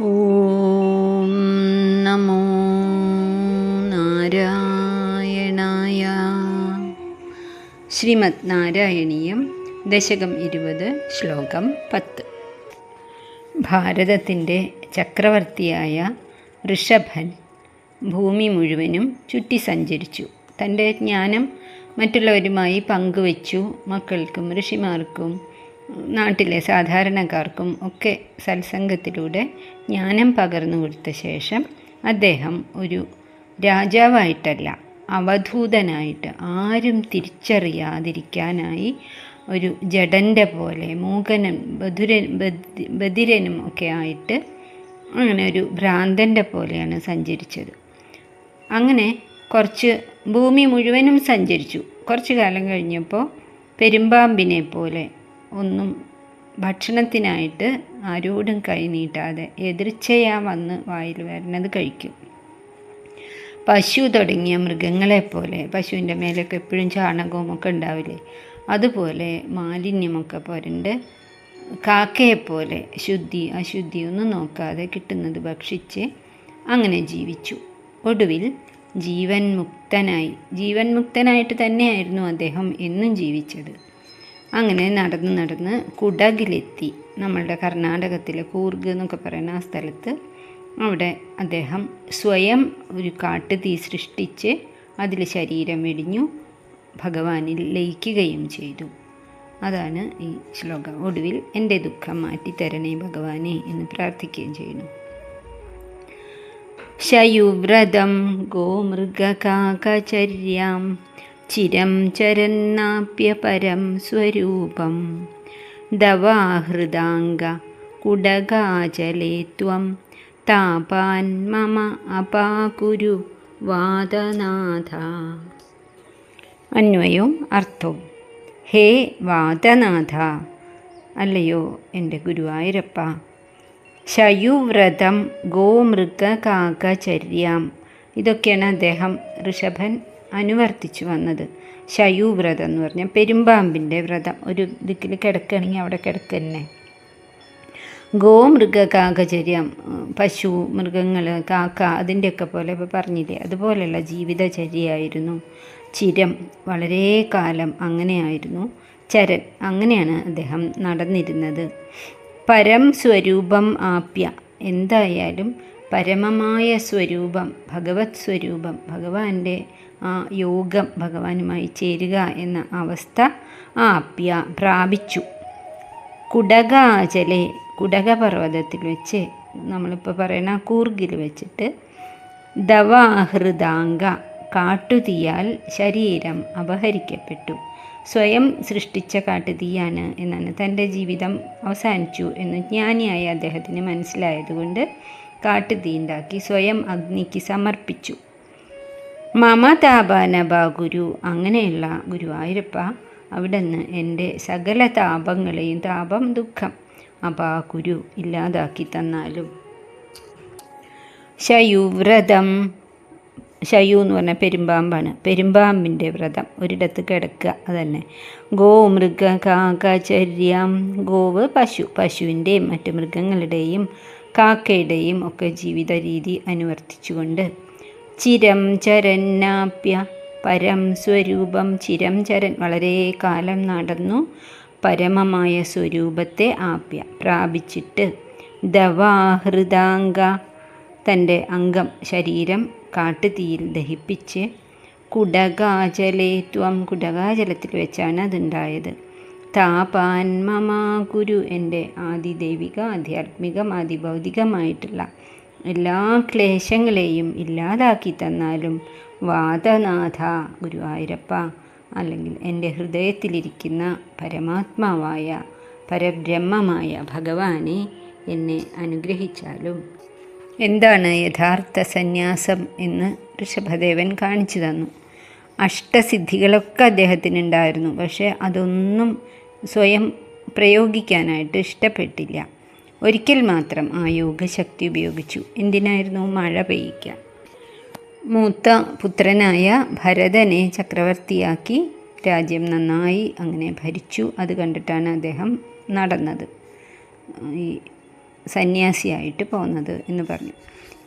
ഓം നമോ നാരായണായ. ശ്രീമദ് നാരായണീയം ദശകം ഇരുപത് ശ്ലോകം പത്ത്. ഭാരതത്തിന്റെ ചക്രവർത്തിയായ ഋഷഭൻ ഭൂമി മുഴുവനും ചുറ്റി സഞ്ചരിച്ചു. തന്റെ ജ്ഞാനം മറ്റുള്ളവരുമായി പങ്കുവച്ചു. മക്കൾക്കും ഋഷിമാർക്കും നാട്ടിലെ സാധാരണക്കാർക്കും ഒക്കെ സത്സംഗത്തിലൂടെ ജ്ഞാനം പകർന്നു കൊടുത്ത ശേഷം അദ്ദേഹം ഒരു രാജാവായിട്ടല്ല അവധൂതനായിട്ട് ആരും തിരിച്ചറിയാതിരിക്കാനായി ഒരു ജഡന്റെ പോലെ മൂകനും ബധുരൻ ബധി- ബധിരനും ഒക്കെ ആയിട്ട് അങ്ങനെ ഒരു ഭ്രാന്തന്റെ പോലെയാണ് സഞ്ചരിച്ചത്. അങ്ങനെ കുറച്ച് ഭൂമി മുഴുവനും സഞ്ചരിച്ചു. കുറച്ച് കാലം കഴിഞ്ഞപ്പോൾ പെരുമ്പാമ്പിനെ പോലെ ഒന്നും ഭക്ഷണത്തിനായിട്ട് ആരോടും കൈനീട്ടാതെ എതിർച്ചയാ വന്ന് വായിൽ വരുന്നത് കഴിക്കും. പശു തുടങ്ങിയ മൃഗങ്ങളെപ്പോലെ പശുവിന്റെ മേലൊക്കെ എപ്പോഴും ചാണകവും ഒക്കെ ഉണ്ടാവില്ലേ? അതുപോലെ മാലിന്യമൊക്കെ പുരണ്ട് കാക്കയെപ്പോലെ ശുദ്ധി അശുദ്ധി ഒന്നും നോക്കാതെ കിട്ടുന്നത് ഭക്ഷിച്ച് അങ്ങനെ ജീവിച്ചു. ഒടുവിൽ ജീവൻ മുക്തനായി ജീവൻ മുക്തനായിട്ട് തന്നെയായിരുന്നു അദ്ദേഹം എന്നും ജീവിച്ചത്. അങ്ങനെ നടന്ന് നടന്ന് കുടകിലെത്തി നമ്മളുടെ കർണാടകത്തിലെ കൂർഗ് എന്നൊക്കെ പറയുന്ന ആ സ്ഥലത്ത്. അവിടെ അദ്ദേഹം സ്വയം ഒരു കാട്ടുതീ സൃഷ്ടിച്ച് അതിൽ ശരീരം വെടിഞ്ഞു ഭഗവാനിൽ ലയിക്കുകയും ചെയ്തു. അതാണ് ഈ ശ്ലോകം. ഒടുവിൽ എന്റെ ദുഃഖം മാറ്റിത്തരണേ ഭഗവാനെ എന്ന് പ്രാർത്ഥിക്കുകയും ചെയ്യുന്നു. ശയുവ്രതം ഗോമൃഗകാകചര്യാം ചിരം ചരന്നാപ്യപരം സ്വരൂപം. ദവാഹൃദാംഗ കുടകാചലേ ത്വം. താപാൻ മമ അപാകുരു വാദനാഥ. അന്വയവും അർത്ഥവും. ഹേ വാദനാഥ. അല്ലയോ എന്റെ ഗുരുവായൂരപ്പ. ശയുവ്രതം ഗോമൃഗകാകചര്യാം. ഇതൊക്കെയാണ് അദ്ദേഹം ഋഷഭൻ അനുവർത്തിച്ചു വന്നത്. ശയു വ്രതം എന്ന് പറഞ്ഞാൽ പെരുമ്പാമ്പിന്റെ വ്രതം. ഒരു ദിക്കിൽ കിടക്കുകയാണെങ്കിൽ അവിടെ കിടക്കന്നെ. ഗോമൃഗകാകചര്യം പശു മൃഗങ്ങൾ കാക്ക അതിന്റെയൊക്കെ പോലെ ഇപ്പോൾ പറഞ്ഞില്ലേ. അതുപോലെയുള്ള ജീവിതചര്യയായിരുന്നു. ചിരം വളരെ കാലം അങ്ങനെയായിരുന്നു. ചരൻ അങ്ങനെയാണ് അദ്ദേഹം നടന്നിരുന്നത്. പരം സ്വരൂപം ആപ്യ. എന്തായാലും പരമമായ സ്വരൂപം ഭഗവത് സ്വരൂപം ഭഗവാന്റെ ആ യോഗം ഭഗവാനുമായി ചേരുക എന്ന അവസ്ഥ ആപ്യ പ്രാപിച്ചു. കുടകാചലെ കുടകപർവതത്തിൽ വെച്ച് നമ്മളിപ്പോൾ പറയുന്ന കൂർഗിൽ വെച്ചിട്ട് ദവാഹൃദാംഗ കാട്ടുതീയാൽ ശരീരം അപഹരിക്കപ്പെട്ടു. സ്വയം സൃഷ്ടിച്ച കാട്ടുതീയാണ് എന്നാണ് തന്റെ ജീവിതം അവസാനിച്ചു എന്ന് ജ്ഞാനിയായ അദ്ദേഹത്തിന് മനസ്സിലായതുകൊണ്ട് കാട്ടുതീ ഉണ്ടാക്കി സ്വയം അഗ്നിക്ക് സമർപ്പിച്ചു. മമതാപാനബ ഗുരു അങ്ങനെയുള്ള ഗുരുവായൂരപ്പ അവിടുന്ന് എന്റെ സകല താപങ്ങളെയും താപം ദുഃഖം അപാ ഗുരു ഇല്ലാതാക്കി തന്നാലും. ശയുവ്രതം ശയു എന്ന് പറഞ്ഞാൽ പെരുമ്പാമ്പാണ്. പെരുമ്പാമ്പിന്റെ വ്രതം. ഒരിടത്ത് കിടക്കുക അതന്നെ. ഗോമൃഗ കാക്കചര്യം ഗോവ് പശു. പശുവിന്റെയും മറ്റു മൃഗങ്ങളുടെയും കാക്കയുടെയും ഒക്കെ ജീവിത രീതി അനുവർത്തിച്ചുകൊണ്ട് ചിരം ചരന്നാപ്യ. പരം സ്വരൂപം ചിരം ചരൻ. വളരെ കാലം നടന്നു. പരമമായ സ്വരൂപത്തെ ആപ്യ. പ്രാപിച്ചിട്ട് ദവാഹൃദാംഗ തന്റെ അംഗം ശരീരം കാട്ടുതീയിൽ ദഹിപ്പിച്ച് കുടകാചലേ ത്വം. കുടകാചലത്തിൽ വെച്ചാണ് അതുണ്ടായത്. താപാൻ മമാ ഗുരു എന്റെ ആദിദൈവിക ആധ്യാത്മികം ആദിഭൗതികമായിട്ടുള്ള എല്ലാ ക്ലേശങ്ങളെയും ഇല്ലാതാക്കി തന്നാലും വാദനാഥ ഗുരുവായൂരപ്പ അല്ലെങ്കിൽ എന്റെ ഹൃദയത്തിലിരിക്കുന്ന പരമാത്മാവായ പരബ്രഹ്മമായ ഭഗവാനെ എന്നെ അനുഗ്രഹിച്ചാലും. എന്താണ് യഥാർത്ഥ സന്യാസം എന്ന് ഋഷഭദേവൻ കാണിച്ചു തന്നു. അഷ്ടസിദ്ധികളൊക്കെ അദ്ദേഹത്തിനുണ്ടായിരുന്നു പക്ഷേ അതൊന്നും സ്വയം പ്രയോഗിക്കാനായിട്ട് ഇഷ്ടപ്പെട്ടില്ല. ഒരിക്കൽ മാത്രം ആ യോഗശക്തി ഉപയോഗിച്ചു. എന്തിനായിരുന്നു മഴ പെയ്യിക്കാൻ മൂത്ത പുത്രനായ ഭരതനെ ചക്രവർത്തിയാക്കി രാജ്യം നന്നായി അങ്ങനെ ഭരിച്ചു. അത് കണ്ടിട്ടാണ് അദ്ദേഹം നടന്നത്. ഈ സന്യാസിയായിട്ട് പോകുന്നത് എന്ന് പറഞ്ഞു.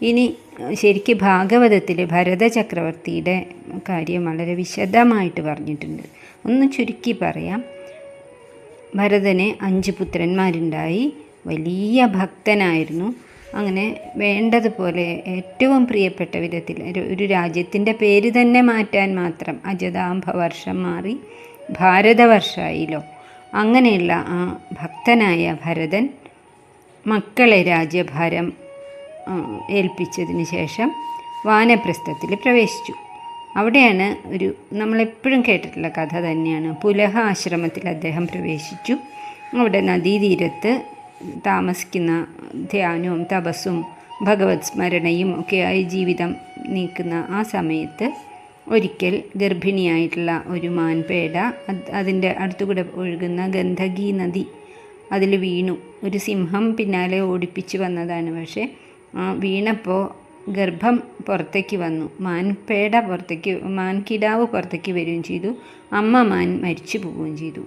ഇനി ശരിക്ക് ഭാഗവതത്തിൽ ഭരത ചക്രവർത്തിയുടെ കാര്യം വളരെ വിശദമായിട്ട് പറഞ്ഞിട്ടുണ്ട്. ഒന്ന് ചുരുക്കി പറയാം. ഭരതന് അഞ്ച് പുത്രന്മാരുണ്ടായി. വലിയ ഭക്തനായിരുന്നു. അങ്ങനെ വേണ്ടതുപോലെ ഏറ്റവും പ്രിയപ്പെട്ട വിധത്തിൽ ഒരു രാജ്യത്തിന്റെ പേര് തന്നെ മാറ്റാൻ മാത്രം അജതാംഭവർഷം മാറി ഭാരതവർഷമായില്ലോ അങ്ങനെയുള്ള ആ ഭക്തനായ ഭരതൻ മക്കളെ രാജ്യഭാരം ഏൽപ്പിച്ചതിന് ശേഷം വാനപ്രസ്ഥത്തിൽ പ്രവേശിച്ചു. അവിടെയാണ് ഒരു നമ്മളെപ്പോഴും കേട്ടിട്ടുള്ള കഥ തന്നെയാണ്. പുലഹ ആശ്രമത്തിൽ അദ്ദേഹം പ്രവേശിച്ചു. അവിടെ നദീതീരത്ത് താമസിക്കുന്ന ധ്യാനവും തപസ്സും ഭഗവത് സ്മരണയും ഒക്കെയായി ജീവിതം നീക്കുന്ന ആ സമയത്ത് ഒരിക്കൽ ഗർഭിണിയായിട്ടുള്ള ഒരു മാൻപേട അത് അതിന്റെ അടുത്തുകൂടെ ഒഴുകുന്ന ഗന്ധകി നദി അതിൽ വീണു. ഒരു സിംഹം പിന്നാലെ ഓടിപ്പിച്ച് വന്നതാണ്. പക്ഷേ ആ വീണപ്പോൾ ഗർഭം പുറത്തേക്ക് വന്നു. മാൻപേട പുറത്തേക്ക് മാൻകിടാവ് പുറത്തേക്ക് വരികയും ചെയ്തു. അമ്മ മാൻ മരിച്ചു പോവുകയും ചെയ്തു.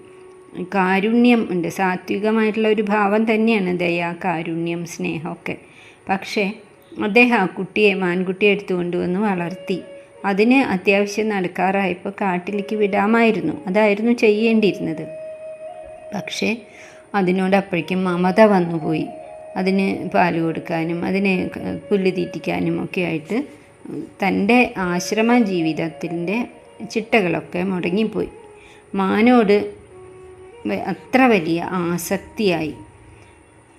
കാരുണ്യം ഉണ്ട്. സാത്വികമായിട്ടുള്ള ഒരു ഭാവം തന്നെയാണ് ദയ കാരുണ്യം സ്നേഹമൊക്കെ പക്ഷേ അദ്ദേഹം ആ കുട്ടിയെ മാൻകുട്ടിയെ എടുത്തു കൊണ്ടുവന്ന് വളർത്തി. അതിന് അത്യാവശ്യം നടക്കാറായപ്പോൾ കാട്ടിലേക്ക് വിടാമായിരുന്നു. അതായിരുന്നു ചെയ്യേണ്ടിയിരുന്നത്. പക്ഷേ അതിനോട് അപ്പോഴേക്കും മമത വന്നുപോയി അതിന് പാൽ കൊടുക്കാനും അതിനെ പുല്ല് തീറ്റിക്കാനും ഒക്കെ ആയിട്ട് തന്റെ ആശ്രമ ജീവിതത്തിന്റെ ചിട്ടകളൊക്കെ മുടങ്ങിപ്പോയി. മാനോട് അത്ര വലിയ ആസക്തിയായി.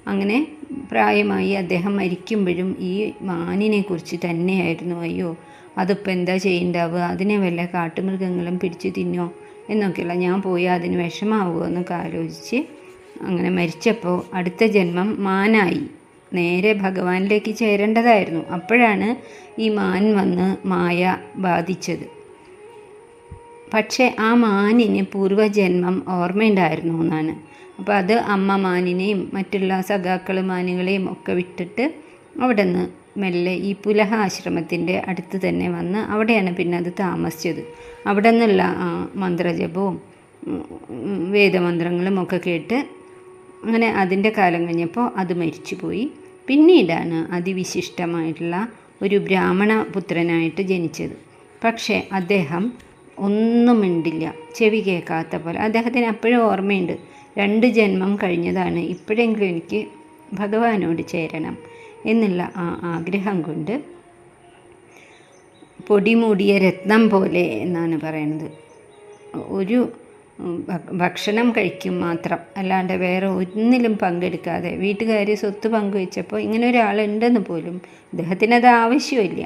അങ്ങനെ പ്രായമായി അദ്ദേഹം മരിക്കുമ്പോഴും ഈ മാനിനെ കുറിച്ച് തന്നെയായിരുന്നു അയ്യോ അതിപ്പോൾ എന്താ ചെയ്യണ്ടാവുക? അതിനെ വല്ല കാട്ടുമൃഗങ്ങളും പിടിച്ചു തിന്നോ? എന്നൊക്കെയുള്ള. ഞാൻ പോയി അതിന് വിഷമാവുമോ എന്നൊക്കെ ആലോചിച്ച് അങ്ങനെ മരിച്ചപ്പോൾ അടുത്ത ജന്മം മാനായി. നേരെ ഭഗവാനിലേക്ക് ചേരേണ്ടതായിരുന്നു. അപ്പോഴാണ് ഈ മാൻ വന്ന് മായ ബാധിച്ചത്. പക്ഷേ ആ മാനിന് പൂർവജന്മം ഓർമ്മയുണ്ടായിരുന്നു എന്നാണ്. അപ്പോൾ അത് അമ്മ മാനിനെയും മറ്റുള്ള സഖാക്കൾ മാനുകളെയും ഒക്കെ വിട്ടിട്ട് അവിടെ നിന്ന് മെല്ലെ ഈ പുലഹ ആശ്രമത്തിന്റെ അടുത്ത് തന്നെ വന്ന് അവിടെയാണ് പിന്നെ അത് താമസിച്ചത്. അവിടെ നിന്നുള്ള മന്ത്രജപവും വേദമന്ത്രങ്ങളും ഒക്കെ കേട്ട് അങ്ങനെ അതിന്റെ കാലം കഴിഞ്ഞപ്പോൾ അത് മരിച്ചുപോയി. പിന്നീടാണ് അതിവിശിഷ്ടമായിട്ടുള്ള ഒരു ബ്രാഹ്മണ പുത്രനായിട്ട് ജനിച്ചത്. പക്ഷേ അദ്ദേഹം ഒന്നും മിണ്ടില്ല. ചെവി കേൾക്കാത്ത പോലെ. അദ്ദേഹത്തിന് അപ്പോഴും ഓർമ്മയുണ്ട്. രണ്ട് ജന്മം കഴിഞ്ഞതാണ്. ഇപ്പോഴെങ്കിലും എനിക്ക് ഭഗവാനോട് ചേരണം എന്നുള്ള ആ ആഗ്രഹം കൊണ്ട് പൊടിമൂടിയ രത്നം പോലെ എന്നാണ് പറയുന്നത്. ഒരു ഭക്ഷണം കഴിക്കും മാത്രം. അല്ലാണ്ട് വേറെ ഒന്നിലും പങ്കെടുക്കാതെ വീട്ടുകാർ സ്വത്ത് പങ്കുവെച്ചപ്പോൾ ഇങ്ങനെ ഒരാളുണ്ടെന്ന് പോലും അദ്ദേഹത്തിന് അത് ആവശ്യമില്ല.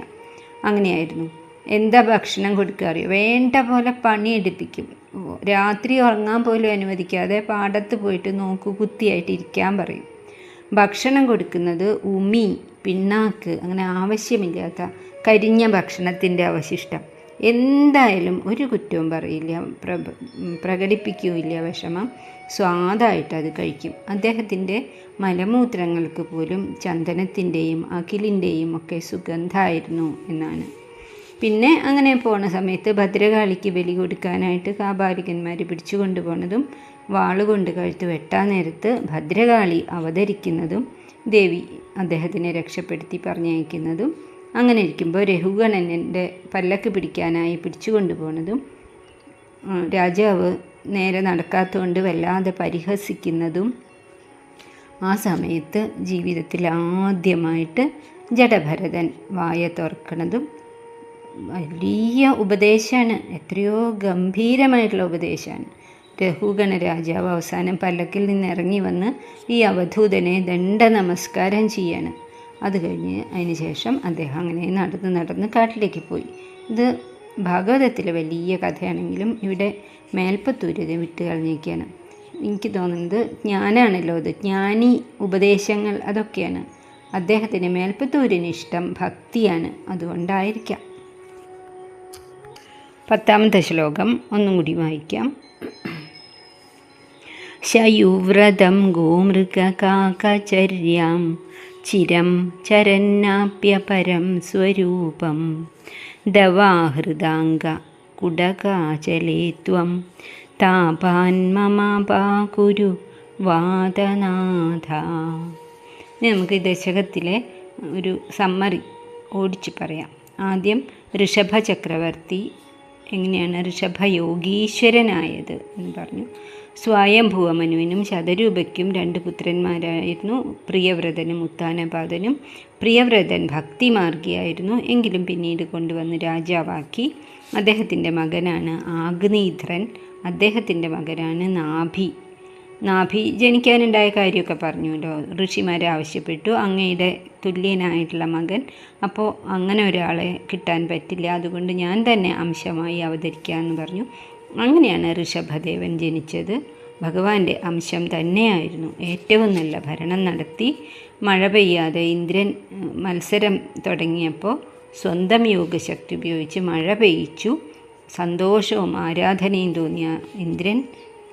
അങ്ങനെയായിരുന്നു. എന്താ ഭക്ഷണം കൊടുക്കുക അറിയോ? വേണ്ട പോലെ പണി എടുപ്പിക്കും. രാത്രി ഉറങ്ങാൻ പോലും അനുവദിക്കാതെ പാടത്ത് പോയിട്ട് നോക്കു കുത്തിയായിട്ട് ഇരിക്കാൻ പറയും. ഭക്ഷണം കൊടുക്കുന്നത് ഉമി പിണ്ണാക്ക് അങ്ങനെ ആവശ്യമില്ലാത്ത കരിഞ്ഞ ഭക്ഷണത്തിന്റെ അവശിഷ്ടം. എന്തായാലും ഒരു കുറ്റവും പറയില്ല പ്ര പ്രകടിപ്പിക്കുകയില്ല വിഷമം. സ്വാദായിട്ട് അത് കഴിക്കും. അദ്ദേഹത്തിന്റെ മലമൂത്രങ്ങൾക്ക് പോലും ചന്ദനത്തിന്റെയും അഖിലിന്റെയും ഒക്കെ സുഗന്ധമായിരുന്നു എന്നാണ്. പിന്നെ അങ്ങനെ പോണ സമയത്ത് ഭദ്രകാളിക്ക് ബലി കൊടുക്കാനായിട്ട് കാബാലികന്മാർ പിടിച്ചു കൊണ്ടുപോണതും വാളുകൊണ്ട് കഴുത്ത് വെട്ടാൻ നേരത്ത് ഭദ്രകാളി അവതരിക്കുന്നതും ദേവി അദ്ദേഹത്തിനെ രക്ഷപ്പെടുത്തി പറഞ്ഞയക്കുന്നതും അങ്ങനെ ഇരിക്കുമ്പോൾ രഘുഗണനന്റെ പല്ലക്ക് പിടിക്കാനായി പിടിച്ചു കൊണ്ടുപോണതും രാജാവ് നേരെ നടക്കാത്തതുകൊണ്ട് വല്ലാതെ പരിഹസിക്കുന്നതും ആ സമയത്ത് ജീവിതത്തിൽ ആദ്യമായിട്ട് ജഡഭരതൻ വായ തുറക്കണതും വലിയ ഉപദേശമാണ് എത്രയോ ഗംഭീരമായിട്ടുള്ള ഉപദേശമാണ് രഘുഗണ രാജാവ് അവസാനം പല്ലക്കിൽ നിന്ന് ഇറങ്ങി വന്ന് ഈ അവധൂതനെ ദണ്ഡ നമസ്കാരം ചെയ്യാണ്. അത് കഴിഞ്ഞ് അതിന് ശേഷം അദ്ദേഹം അങ്ങനെ നടന്ന് നടന്ന് കാട്ടിലേക്ക് പോയി. ഇത് ഭാഗവതത്തിലെ വലിയ കഥയാണെങ്കിലും ഇവിടെ മേൽപ്പത്തൂര് ഇത് വിട്ട് കളഞ്ഞേക്കാണ് എനിക്ക് തോന്നുന്നത് ജ്ഞാനാണല്ലോ അത് ജ്ഞാനി ഉപദേശങ്ങൾ അതൊക്കെയാണ്. അദ്ദേഹത്തിന് മേൽപ്പത്തൂരിന് ഇഷ്ടം ഭക്തിയാണ്. അതുകൊണ്ടായിരിക്കാം. പത്താമത്തെ ശ്ലോകം ഒന്നും കൂടി വായിക്കാം. ശയുവ്രതം ഗോമൃഗകാകചര്യാം ചിരം ചരന്നാപ്യപരം സ്വരൂപം. ദവാഹൃദാംഗ കുടകാചലേ ത്വം. താപാൻ മമാപാകുരു വാദനാഥ. ഇനി നമുക്ക് ദശകത്തിലെ ഒരു സമ്മറി ഓടിച്ചു പറയാം. ആദ്യം ഋഷഭ ചക്രവർത്തി എങ്ങനെയാണ് ഋഷഭ യോഗീശ്വരനായത് എന്ന് പറഞ്ഞു. സ്വയംഭുവമനുവിനും ശതരൂപയ്ക്കും രണ്ട് പുത്രന്മാരായിരുന്നു. പ്രിയവ്രതനും ഉത്താനപാദനും. പ്രിയവ്രതൻ ഭക്തിമാർഗിയായിരുന്നു. എങ്കിലും പിന്നീട് കൊണ്ടുവന്ന് രാജാവാക്കി. അദ്ദേഹത്തിന്റെ മകനാണ് ആഗ്നീധ്രൻ അദ്ദേഹത്തിന്റെ മകനാണ് നാഭി. നാഭി ജനിക്കാനുണ്ടായ കാര്യമൊക്കെ പറഞ്ഞുല്ലോ ഋഷിമാർ ആവശ്യപ്പെട്ടു. അങ്ങയുടെ തുല്യനായിട്ടുള്ള മകൻ. അപ്പോൾ അങ്ങനെ ഒരാളെ കിട്ടാൻ പറ്റില്ല. അതുകൊണ്ട് ഞാൻ തന്നെ അംശമായി അവതരിക്കാമെന്ന് പറഞ്ഞു. അങ്ങനെയാണ് ഋഷഭദേവൻ ജനിച്ചത്. ഭഗവാന്റെ അംശം തന്നെയായിരുന്നു. ഏറ്റവും നല്ല ഭരണം നടത്തി. മഴ പെയ്യാതെ ഇന്ദ്രൻ മത്സരം തുടങ്ങിയപ്പോൾ സ്വന്തം യോഗശക്തി ഉപയോഗിച്ച് മഴ പെയ്യിച്ചു. സന്തോഷവും ആരാധനയും തോന്നിയ ഇന്ദ്രൻ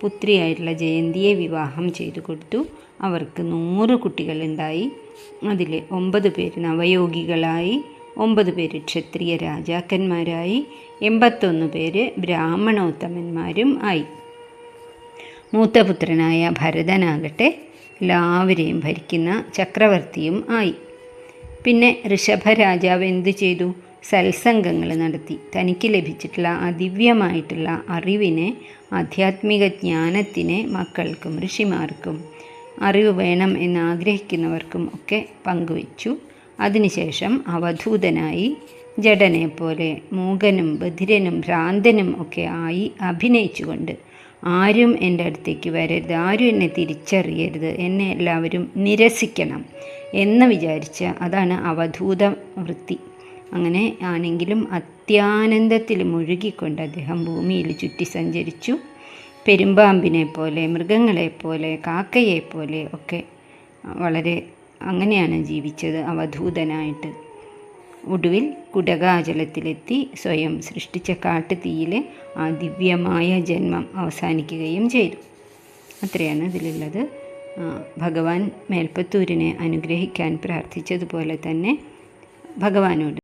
പുത്രിയായിട്ടുള്ള ജയന്തിയെ വിവാഹം ചെയ്തു കൊടുത്തു. അവർക്ക് നൂറ് കുട്ടികളുണ്ടായി. അതിൽ ഒമ്പത് പേര് നവയോഗികളായി. ഒമ്പത് പേര് ക്ഷത്രിയ രാജാക്കന്മാരായി. എൺപത്തൊന്ന് പേര് ബ്രാഹ്മണോത്തമന്മാരും ആയി. മൂത്തപുത്രനായ ഭരതനാകട്ടെ എല്ലാവരെയും ഭരിക്കുന്ന ചക്രവർത്തിയും ആയി. പിന്നെ ഋഷഭരാജാവ് എന്തു ചെയ്തു? സത്സംഗങ്ങൾ നടത്തി. തനിക്ക് ലഭിച്ചിട്ടുള്ള അതിവ്യമായിട്ടുള്ള അറിവിനെ ആധ്യാത്മിക ജ്ഞാനത്തിനെ മക്കൾക്കും ഋഷിമാർക്കും അറിവ് വേണം എന്ന് ആഗ്രഹിക്കുന്നവർക്കും ഒക്കെ പങ്കുവച്ചു. അതിനുശേഷം അവധൂതനായി ജഡനെ പോലെ മൂകനും ബധിരനും ഭ്രാന്തനും ഒക്കെ ആയി അഭിനയിച്ചുകൊണ്ട് ആരും എന്റെ അടുത്തേക്ക് വരരുത് ആരും എന്നെ തിരിച്ചറിയരുത് എന്നെ എല്ലാവരും നിരസിക്കണം എന്ന് വിചാരിച്ച അതാണ് അവധൂത വൃത്തി അങ്ങനെ ആണെങ്കിലും അത്യാനന്ദത്തിൽ മുഴുകിക്കൊണ്ട് അദ്ദേഹം ഭൂമിയിൽ ചുറ്റി സഞ്ചരിച്ചു. പെരുമ്പാമ്പിനെ പോലെ മൃഗങ്ങളെ പോലെ കാക്കയെ പോലെ ഒക്കെ വളരെ അങ്ങനെയാണ് ജീവിച്ചത് അവധൂതനായിട്ട്. ഒടുവിൽ കുടകാചലത്തിലെത്തി സ്വയം സൃഷ്ടിച്ച കാട്ടുതീയിലെ ആ ദിവ്യമായ ജന്മം അവസാനിക്കുകയും ചെയ്തു. അത്രയാണ് ഇതിലുള്ളത്. ഭഗവാൻ മേൽപ്പത്തൂരിനെ അനുഗ്രഹിക്കാൻ പ്രാർത്ഥിച്ചതുപോലെ തന്നെ ഭഗവാനോട്